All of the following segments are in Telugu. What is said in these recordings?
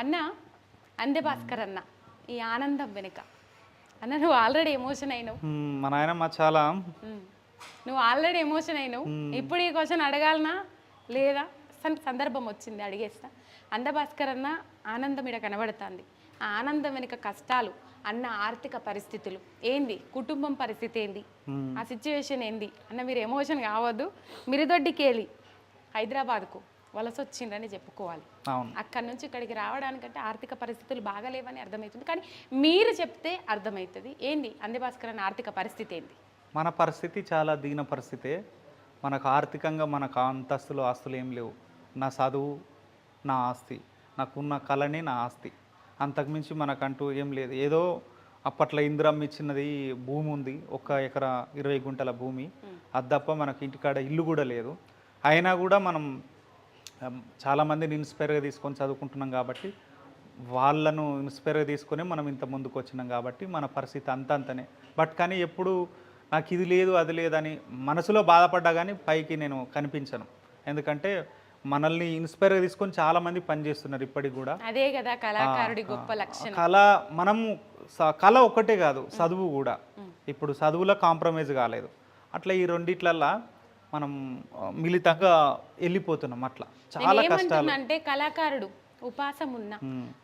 అన్న అందే భాస్కర్ అన్న ఈ ఆనందం వెనుక. అన్న నువ్వు ఆల్రెడీ ఎమోషన్ అయినావు. మా నాయనమ్మ చాలా. నువ్వు ఆల్రెడీ ఎమోషన్ అయినావు. ఇప్పుడు ఈ క్వశ్చన్ అడగాలనా? లేదా? సందర్భం వచ్చింది అడిగేస్తా. అంద భాస్కర్ అన్న ఆనందం ఇక్కడ కనబడుతుంది. ఆ ఆనందం వెనుక కష్టాలు అన్న ఆర్థిక పరిస్థితులు. ఏంది? కుటుంబం పరిస్థితి ఏంది? ఆ సిచ్యువేషన్ ఏంది? అన్న మీరు ఎమోషన్ కావద్దు. మిరిదొడ్డికేలి హైదరాబాద్కు. వలస వచ్చిండ్రని చెప్పుకోవాలి. అవును. అక్కడి నుంచి ఇక్కడికి రావడానికంటే ఆర్థిక పరిస్థితులు బాగాలేవని అర్థమవుతుంది. కానీ మీరు చెప్తే అర్థమవుతుంది. ఏంది? అందే భాస్కర్ అన్న ఆర్థిక పరిస్థితి ఏంది? మన పరిస్థితి చాలా దీన పరిస్థితే. మనకు ఆర్థికంగా మనకు అంతస్తులు ఆస్తులు ఏం లేవు. నా చదువు నా ఆస్తి. నాకున్న కళనే నా ఆస్తి. అంతకుమించి మనకంటూ ఏం లేదు. ఏదో అప్పట్లో ఇందిరం ఇచ్చినది భూమి ఉంది. ఒక ఎకరా ఇరవై గుంటల భూమి. అది తప్ప మనకి ఇంటికాడ ఇల్లు కూడా లేదు. అయినా కూడా మనం చాలామందిని ఇన్స్పైర్గా తీసుకొని చదువుకుంటున్నాం కాబట్టి వాళ్ళను ఇన్స్పైర్గా తీసుకొని మనం ఇంత ముందుకు వచ్చినాం కాబట్టి మన పరిస్థితి అంత అంతనే. బట్ కానీ ఎప్పుడు నాకు ఇది లేదు అది లేదని మనసులో బాధపడ్డా కానీ పైకి నేను కనిపించను. ఎందుకంటే మనల్ని ఇన్స్పైర్గా తీసుకొని చాలామంది పనిచేస్తున్నారు ఇప్పటికి కూడా. అదే కదా కళాకారుడి గొప్ప లక్షణం. కళ మనము కళ ఒక్కటే కాదు చదువు కూడా. ఇప్పుడు చదువులో కాంప్రమైజ్ కాలేదు. అట్లా ఈ రెండిట్లల్లా మనం మిళితంగా వెళ్ళిపోతున్నాం అట్లా. చాలా కష్టాలు. అంటే కళాకారుడు ఉపాసం ఉన్న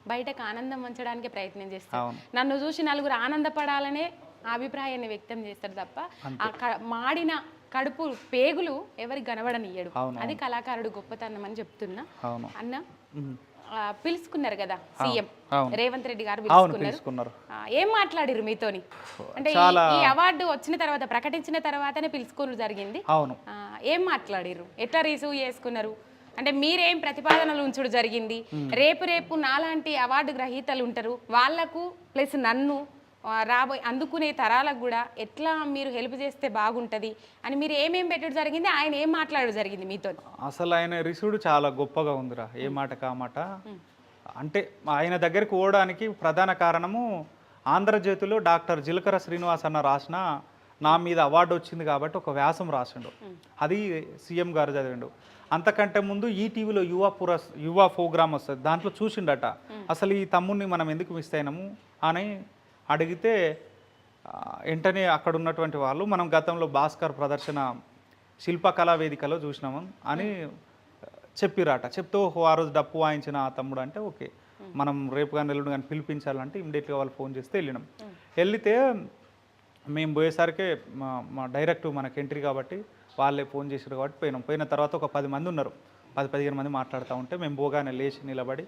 బయటకు ఆనందం వంచడానికి ప్రయత్నం చేస్తాడు. అవును. నన్ను చూసి నలుగురు ఆనందపడాలనే ఆ అభిప్రాయాన్ని వ్యక్తం చేస్తాడు తప్ప మాడిన కడుపు పేగులు ఎవరికి కనబడనియ్యడు. అది కళాకారుడు గొప్పతనం అని చెప్తున్నా. అన్న? పిలుచుకున్నారు కదా సీఎం. రేవంత్ రెడ్డి గారు పిలుచుకున్నారు ఏం మాట్లాడిరు మీతోని? అంటే ఈ- అవార్డు వచ్చిన తర్వాత ప్రకటించిన తర్వాతనే పిలుచుకోవడం జరిగింది. అవును. ఏం మాట్లాడిర్రు? ఎట్లా రిసీవ్ చేసుకున్నారు? అంటే మీరేం ప్రతిపాదనలు ఉంచుడు జరిగింది? రేపు రేపు నాలాంటి అవార్డు గ్రహీతలు ఉంటారు. వాళ్ళకు ప్లస్ నన్ను రాబోయే అందుకునే తరాలకు కూడా ఎట్లా మీరు హెల్ప్ చేస్తే బాగుంటది అని మీరు ఏమేం పెట్టడం జరిగింది? ఆయన ఏం మాట్లాడడం జరిగింది మీతో? అసలు ఆయన రిసీవ్డ్ చాలా గొప్పగా ఉందిరా ఏ మాట? కామాట అంటే ఆయన దగ్గరికి పోవడానికి ప్రధాన కారణము ఆంధ్రజ్యోతిలో డాక్టర్ జిలకర శ్రీనివాస్ అన్న రాసిన నా మీద అవార్డు వచ్చింది కాబట్టి ఒక వ్యాసం రాసిండు. అది సీఎం గారు చదివిండు. అంతకంటే ముందు ఈ టీవీలో యువ పురస్ యువ ప్రోగ్రామ్ వస్తుంది. దాంట్లో చూసిండట. అసలు ఈ తమ్ముడిని మనం ఎందుకు మిస్ అయినాము? అని అడిగితే వెంటనే అక్కడ ఉన్నటువంటి వాళ్ళు మనం గతంలో భాస్కర్ ప్రదర్శన శిల్పకళా వేదికలో చూసినాము అని చెప్పిరాట. చెప్తూ "ఓహో, ఆ రోజు డప్పు వాయించిన ఆ తమ్ముడు అంటే ఓకే. మనం రేపు కానీ ఎల్లుండి కానీ పిలిపించాలంటే ఇమ్మీడియట్గా వాళ్ళు ఫోన్ చేస్తే వెళ్ళినాం. వెళ్తే మేము పోయేసరికి మా మా డైరెక్ట్ మనకి ఎంట్రీ కాబట్టి వాళ్ళే ఫోన్ చేసారు కాబట్టి పోయినాం. పోయిన తర్వాత ఒక పది మంది ఉన్నారు. పది పదిహేను మంది మాట్లాడుతూ ఉంటే మేము పోగానే లేచి నిలబడి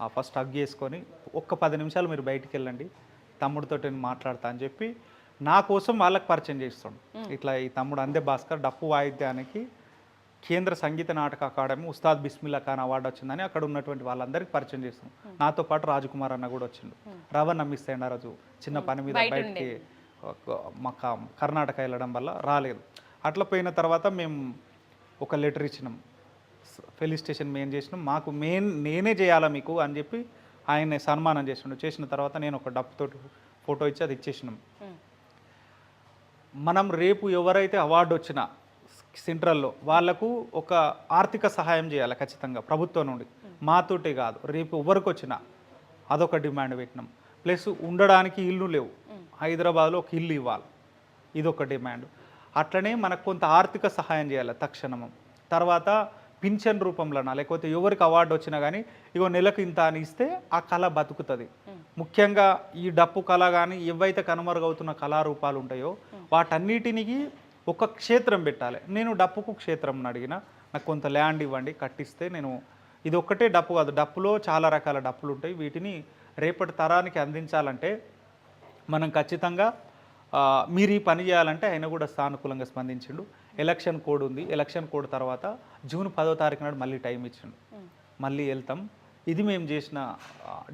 ఆ ఫస్ట్ హగ్ చేసుకొని ఒక్క పది నిమిషాలు మీరు బయటికి వెళ్ళండి. తమ్ముడితో నేను మాట్లాడతా అని చెప్పి నా కోసం వాళ్ళకి పరిచయం చేస్తాడు ఇట్లా ఈ తమ్ముడు అందే భాస్కర్ డప్పు వాయిద్యానికి కేంద్ర సంగీత నాటక అకాడమీ ఉస్తాద్ బిస్మిల్లా ఖాన్ అవార్డు వచ్చిందని అక్కడ ఉన్నటువంటి వాళ్ళందరికీ పరిచయం చేస్తాం నాతో పాటు రాజకుమార్ అన్న కూడా వచ్చిండు. రవణ మిస్ అయ్యండి ఆ రోజు చిన్న పని మీద బయటికి మా కర్ణాటక వెళ్ళడం వల్ల రాలేదు. అట్లా పోయిన తర్వాత మేము ఒక లెటర్ ఇచ్చినాం. పోలీస్ స్టేషన్ మేము చేసినాం. మాకు మెయిన్ నేనే చేయాలా మీకు అని చెప్పి ఆయన సన్మానం చేసిండు. చేసిన తర్వాత నేను ఒక డప్పుతోటి ఫోటో ఇచ్చి అది ఇచ్చేసినాం. మనం రేపు ఎవరైతే అవార్డు వచ్చినా సెంట్రల్లో వాళ్ళకు ఒక ఆర్థిక సహాయం చేయాలి ఖచ్చితంగా ప్రభుత్వం నుండి. మాతోటే కాదు రేపు ఎవరికి వచ్చినా అదొక డిమాండ్ పెట్టినాం. ప్లస్ ఉండడానికి ఇల్లు లేవు. హైదరాబాద్లో ఒక ఇల్లు ఇవ్వాలి. ఇదొక డిమాండ్. అట్లనే మనకు కొంత ఆర్థిక సహాయం చేయాలి తక్షణము. తర్వాత పింఛన్ రూపంలోనా? లేకపోతే ఎవరికి అవార్డు వచ్చినా కానీ ఇగో నెలకు ఇంత అని ఇస్తే ఆ కళ బతుకుతుంది. ముఖ్యంగా ఈ డప్పు కళ కానీ ఏవైతే కనుమరుగవుతున్న కళారూపాలు ఉంటాయో వాటన్నిటినికి ఒక క్షేత్రం పెట్టాలి. నేను డప్పుకు క్షేత్రం అడిగిన నాకు కొంత ల్యాండ్ ఇవ్వండి కట్టిస్తే నేను ఇది ఒక్కటే డప్పు కాదు. డప్పులో చాలా రకాల డప్పులు ఉంటాయి. వీటిని రేపటి తరానికి అందించాలంటే మనం ఖచ్చితంగా మీరు ఈ పని చేయాలంటే ఆయన కూడా సానుకూలంగా స్పందించిండు. ఎలక్షన్ కోడ్ ఉంది. ఎలక్షన్ కోడ్ తర్వాత జూన్ పదో తారీఖు నాడు మళ్ళీ టైం ఇచ్చిండు. మళ్ళీ వెళ్తాం. ఇది మేము చేసిన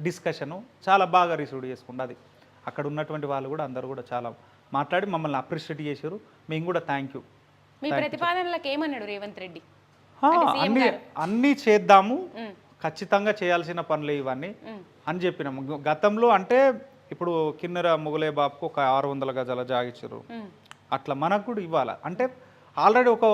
డిస్కషను చాలా బాగా రిసీవ్ చేసుకుండు. అది అక్కడ ఉన్నటువంటి వాళ్ళు కూడా అందరూ కూడా చాలా మాట్లాడి మమ్మల్ని అప్రిషియేట్ చేశారు. మేము కూడా థ్యాంక్ యూ. మీ ప్రతిపాదనలకు ఏమన్నాడు రేవంత్ రెడ్డి? అన్నీ అన్నీ చేద్దాము. ఖచ్చితంగా చేయాల్సిన పనులు ఇవన్నీ అని చెప్పినాము. గతంలో అంటే ఇప్పుడు కిన్నెర మొగలే బాబుకు ఒక ఆరు వందల గజాల జాగిచ్చారు. అట్లా మనకు కూడా ఇవ్వాలి? అంటే ఆల్రెడీ ఒక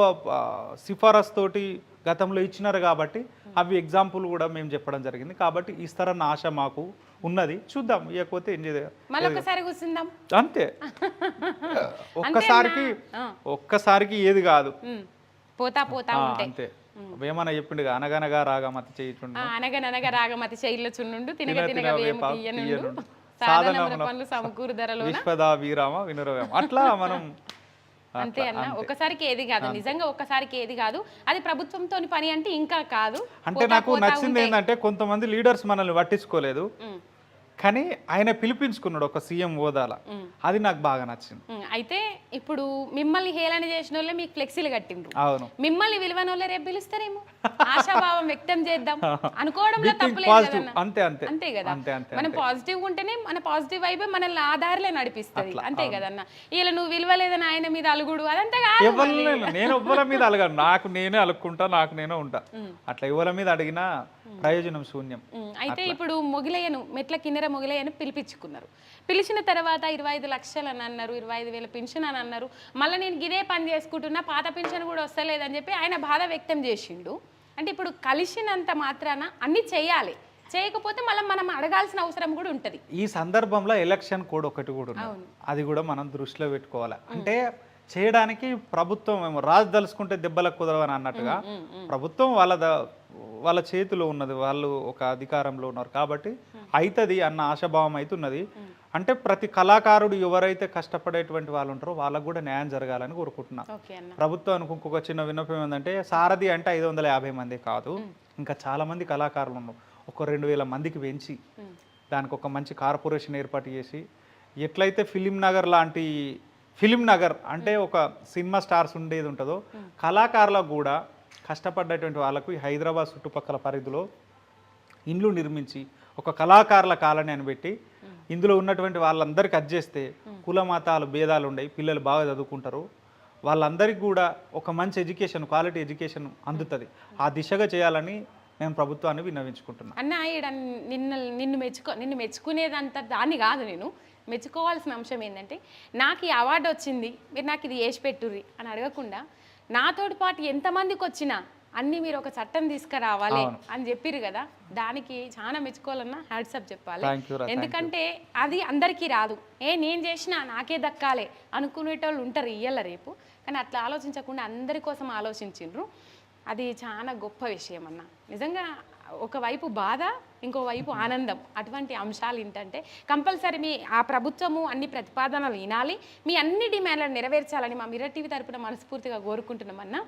సిఫారసు తోటి గతంలో ఇచ్చినారు కాబట్టి అవి ఎగ్జాంపుల్ కూడా మేము చెప్పడం జరిగింది. కాబట్టి ఇస్తారన్న ఆశ మాకు ఉన్నది. చూద్దాం ఇవ్వకపోతే ఏం చేయాలి కూర్చుందాం. అంతే. ఒక్కసారికి. ఒక్కసారికి ఏది కాదు. పోతా పోతా అంతే. వేమన్నా చెప్పిండు అనగనగా రాగా మతి చేయుచుండు. ఆ, అనగననగా రాగమతి శైలిలో చున్నుండు తినగ వేము తీయనుండు. పనులు సమకూరు ధరలోన విశ్వదా వీరామ వినురవేమ. అట్లా మనం అంతే అన్న? ఒకసారికి ఏది కాదు నిజంగా ఒక్కసారికి ఏది కాదు. అది ప్రభుత్వంతో పని అంటే ఇంకా కాదు. అంటే నాకు నచ్చింది ఏంటంటే కొంతమంది లీడర్స్ మనల్ని పట్టించుకోలేదు. కానీ ఆయన పిలిపించుకున్నాడు ఒక సీఎం హోదాల. అది నాకు బాగా నచ్చింది. అయితే ఇప్పుడు మిమ్మల్ని హేళన చేసిన వాళ్ళే మీకు ఫ్లెక్సీలు కట్టిండ్రు. అవును. మిమ్మల్ని విలువని వాళ్ళే రేపు పిలుస్తారేమో? ఆశాభావం వ్యక్తం చేద్దాం. అనుకోవడంలో తప్పులేదు అంతే అంతే. అంతే కదా? అంతే అంతే మనం పాజిటివ్ ఉంటేనే మన పాజిటివ్ వైబే మనల్ని ఆధారలే నడిపిస్తుంది. అంతే కదన్న ఇలా నువ్వు విలువలేదని ఆయన మీద అలుగుడు అదంతా నేను ఎవ్వరి మీద అలగాను. నాకు నేనే అలుక్కుంటా నాకు నేనే ఉంటా. అట్లా ఎవరి మీద అడిగినా ప్రయోజనం శూన్యం. అయితే ఇప్పుడు మొగిలయ్యను మెట్ల కిన్నెర మొగిలయ్యను పిలిపించుకున్నారు. పిలిచిన తర్వాత ఇరవై ఐదు లక్షలు అని అన్నారు ఇరవై ఐదు వేల పెన్షన్ అని అన్నారు. మళ్ళీ నేను గిదే పని చేసుకుంటున్నా పాత పెన్షన్ కూడా వస్తలేదని చెప్పి ఆయన బాధ వ్యక్తం చేసిండు. అంటే ఇప్పుడు కలిసినంత మాత్రాన అన్ని చేయాలి. చేయకపోతే మళ్ళీ మనం అడగాల్సిన అవసరం కూడా ఉంటుంది. ఈ సందర్భంలో ఎలక్షన్ కోడ్ ఒకటి కూడా అది కూడా మనం దృష్టిలో పెట్టుకోవాలి. అంటే చేయడానికి ప్రభుత్వం ఏమో రాజు దలుచుకుంటే దెబ్బలకు కుదరవని అన్నట్టుగా ప్రభుత్వం వాళ్ళ వాళ్ళ చేతిలో ఉన్నది వాళ్ళు ఒక అధికారంలో ఉన్నారు కాబట్టి అవుతుంది అన్న ఆశాభావం అవుతున్నది అంటే ప్రతి కళాకారుడు ఎవరైతే కష్టపడేటువంటి వాళ్ళు ఉంటారో వాళ్ళకు కూడా న్యాయం జరగాలని కోరుకుంటున్నా. ప్రభుత్వానికి ఇంకొక చిన్న విన్నపం ఏంటంటే సారథి అంటే ఐదు వందల యాభై మంది కాదు. ఇంకా చాలా మంది కళాకారులు ఉన్నారు. ఒక రెండు వేల మందికి పెంచి దానికి ఒక మంచి కార్పొరేషన్ ఏర్పాటు చేసి ఎట్లయితే ఫిలిం నగర్ లాంటి ఫిలిం నగర్ అంటే ఒక సినిమా స్టార్స్ ఉండేది ఉంటుందో కళాకారులకు కూడా కష్టపడ్డటువంటి వాళ్ళకు హైదరాబాద్ చుట్టుపక్కల పరిధిలో ఇండ్లు నిర్మించి ఒక కళాకారుల కాలనీ అని పెట్టి ఇందులో ఉన్నటువంటి వాళ్ళందరికీ అడ్జేస్తే కుల మతాలు భేదాలు ఉండయి పిల్లలు బాగా చదువుకుంటారు. వాళ్ళందరికీ కూడా ఒక మంచి ఎడ్యుకేషన్ క్వాలిటీ ఎడ్యుకేషన్ అందుతుంది. ఆ దిశగా చేయాలని నేను ప్రభుత్వాన్ని విన్నవించుకుంటున్నాను అన్న ఈడ నిన్ను నిన్ను మెచ్చుకో నిన్ను మెచ్చుకునేదంత దాన్ని కాదు నేను. మెచ్చుకోవాల్సిన అంశం ఏంటంటే నాకు ఈ అవార్డు వచ్చింది మీరు నాకు ఇది వేసి పెట్టుర్రి అని అడగకుండా నాతోటి పాటు ఎంతమందికి వచ్చినా అన్ని మీరు ఒక చట్టం తీసుకురావాలి అని చెప్పిర్రు కదా. దానికి చాలా మెచ్చుకోవాలన్నా హ్యాట్సప్ చెప్పాలి. ఎందుకంటే అది అందరికీ రాదు. ఏ నేను చేసినా నాకే దక్కాలి అనుకునేటోళ్ళు ఉంటారు ఇయ్యాల రేపు. కానీ అట్లా ఆలోచించకుండా అందరి కోసం ఆలోచించిండ్రు. అది చాలా గొప్ప విషయం అన్న. నిజంగా ఒకవైపు బాధ ఇంకోవైపు ఆనందం. అటువంటి అంశాలు ఏంటంటే కంపల్సరీ మీ ఆ ప్రభుత్వము అన్ని ప్రతిపాదనలు వినాలి. మీ అన్ని డిమాండ్లను నెరవేర్చాలని మా మిర్రర్ టీవీ తరపున మనస్ఫూర్తిగా కోరుకుంటున్నామన్నా